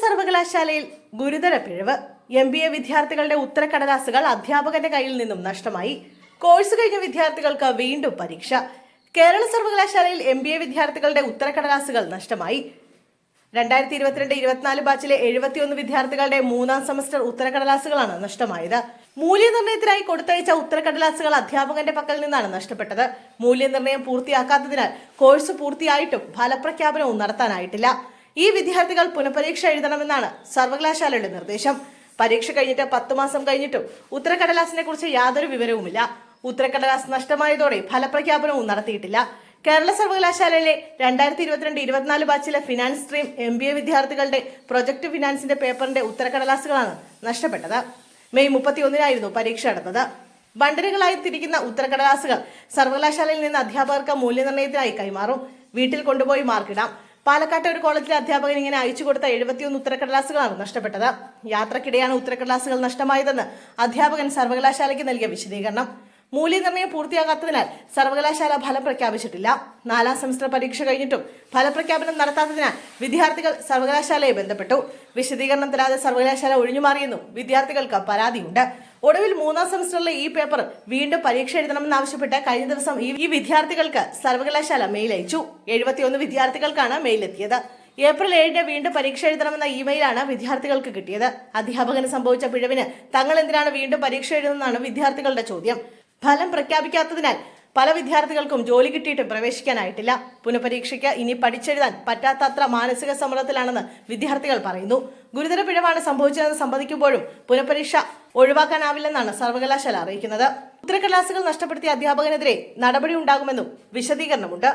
സർവകലാശാലയിൽ ഗുരുതര പിഴവ്. എം ബി എ വിദ്യാർത്ഥികളുടെ ഉത്തരക്കടലാസുകൾ അധ്യാപകന്റെ കയ്യിൽ നിന്നും നഷ്ടമായി. കോഴ്സ് കഴിഞ്ഞ വിദ്യാർത്ഥികൾക്ക് വീണ്ടും പരീക്ഷ. കേരള സർവകലാശാലയിൽ എം ബി എ വിദ്യാർത്ഥികളുടെ ഉത്തരക്കടലാസുകൾ നഷ്ടമായി. രണ്ടായിരത്തി ഇരുപത്തിരണ്ട് ഇരുപത്തിനാല് ബാച്ചിലെ എഴുപത്തിയൊന്ന് വിദ്യാർത്ഥികളുടെ മൂന്നാം സെമസ്റ്റർ ഉത്തരക്കടലാസുകളാണ് നഷ്ടമായത്. മൂല്യനിർണയത്തിനായി കൊടുത്തയച്ച ഉത്തരക്കടലാസുകൾ അധ്യാപകന്റെ പക്കൽ നിന്നാണ് നഷ്ടപ്പെട്ടത്. മൂല്യനിർണയം പൂർത്തിയാക്കാത്തതിനാൽ കോഴ്സ് പൂർത്തിയായിട്ടും ഫലപ്രഖ്യാപനവും നടത്താനായിട്ടില്ല. ഈ വിദ്യാർത്ഥികൾ പുനഃപരീക്ഷ എഴുതണമെന്നാണ് സർവകലാശാലയുടെ നിർദ്ദേശം. പരീക്ഷ കഴിഞ്ഞിട്ട് പത്ത് മാസം കഴിഞ്ഞിട്ടും ഉത്തരക്കടലാസിനെ കുറിച്ച് യാതൊരു വിവരവുമില്ല. ഉത്തരക്കടലാസ് നഷ്ടമായതോടെ ഫലപ്രഖ്യാപനവും നടത്തിയിട്ടില്ല. കേരള സർവകലാശാലയിലെ രണ്ടായിരത്തി ഇരുപത്തിരണ്ട് ഇരുപത്തിനാല് ബാച്ചിലെ finance stream M B A വിദ്യാർത്ഥികളുടെ പ്രൊജക്ട് ഫിനാൻസിന്റെ പേപ്പറിന്റെ ഉത്തരക്കടലാസുകളാണ് നഷ്ടപ്പെട്ടത്. മെയ് മുപ്പത്തിയൊന്നിനായിരുന്നു പരീക്ഷ നടന്നത്. ബണ്ടലുകളായി തിരിക്കുന്ന ഉത്തരക്കടലാസുകൾ സർവകലാശാലയിൽ നിന്ന് അധ്യാപകർക്ക് മൂല്യനിർണയത്തിനായി കൈമാറും. വീട്ടിൽ കൊണ്ടുപോയി മാർക്കിടാം. പാലക്കാട്ടെ ഒരു കോളേജിലെ അധ്യാപകൻ ഇങ്ങനെ അയച്ചു കൊടുത്ത എഴുപത്തിയൊന്ന് ഉത്തരക്കടലാസുകളാണ് നഷ്ടപ്പെട്ടത്. യാത്രക്കിടെയാണ് ഉത്തരക്കടലാസുകൾ നഷ്ടമായതെന്ന് അധ്യാപകൻ സർവകലാശാലയ്ക്ക് നൽകിയ വിശദീകരണം. മൂല്യനിർണയം പൂർത്തിയാകാത്തതിനാൽ സർവകലാശാല ഫലം പ്രഖ്യാപിച്ചിട്ടില്ല. നാലാം സെമസ്റ്റർ പരീക്ഷ കഴിഞ്ഞിട്ടും ഫലപ്രഖ്യാപനം നടത്താത്തതിനാൽ വിദ്യാർത്ഥികൾ സർവകലാശാലയെ ബന്ധപ്പെട്ടു. വിശദീകരണം തരാതെ സർവകലാശാല ഒഴിഞ്ഞുമാറിയെന്നും വിദ്യാർത്ഥികൾക്ക് പരാതിയുണ്ട്. ഒടുവിൽ മൂന്നാം സെമസ്റ്ററിലെ ഈ പേപ്പർ വീണ്ടും പരീക്ഷ എഴുതണമെന്നാവശ്യപ്പെട്ട് കഴിഞ്ഞ ദിവസം ഈ വിദ്യാർത്ഥികൾക്ക് സർവകലാശാല മെയിൽ അയച്ചു. എഴുപത്തിയൊന്ന് വിദ്യാർത്ഥികൾക്കാണ് മെയിൽ എത്തിയത്. ഏപ്രിൽ ഏഴിന് വീണ്ടും പരീക്ഷ എഴുതണമെന്ന ഇമെയിലാണ് വിദ്യാർത്ഥികൾക്ക് കിട്ടിയത്. അധ്യാപകന് സംഭവിച്ച പിഴവിന് തങ്ങൾ എന്തിനാണ് വീണ്ടും പരീക്ഷ എഴുതുന്നതാണ് വിദ്യാർത്ഥികളുടെ ചോദ്യം. ഫലം പ്രഖ്യാപിക്കാത്തതിനാൽ പല വിദ്യാർത്ഥികൾക്കും ജോലി കിട്ടിയിട്ട് പ്രവേശിക്കാനായിട്ടില്ല. പുനഃപരീക്ഷയ്ക്ക് ഇനി പഠിച്ചെഴുതാൻ പറ്റാത്തത്ര മാനസിക സമ്മർദ്ദത്തിലാണെന്ന് വിദ്യാർത്ഥികൾ പറയുന്നു. ഗുരുതര പിഴവാണ് സംഭവിച്ചതെന്ന് സംബന്ധിക്കുമ്പോഴും പുനഃപരീക്ഷ ഒഴിവാക്കാനാവില്ലെന്നാണ് സർവകലാശാല അറിയിക്കുന്നത്. ഉത്തരക്കടലാസുകൾ നഷ്ടപ്പെടുത്തിയ അധ്യാപകനെതിരെ നടപടി ഉണ്ടാകുമെന്നും വിശദീകരണമുണ്ട്.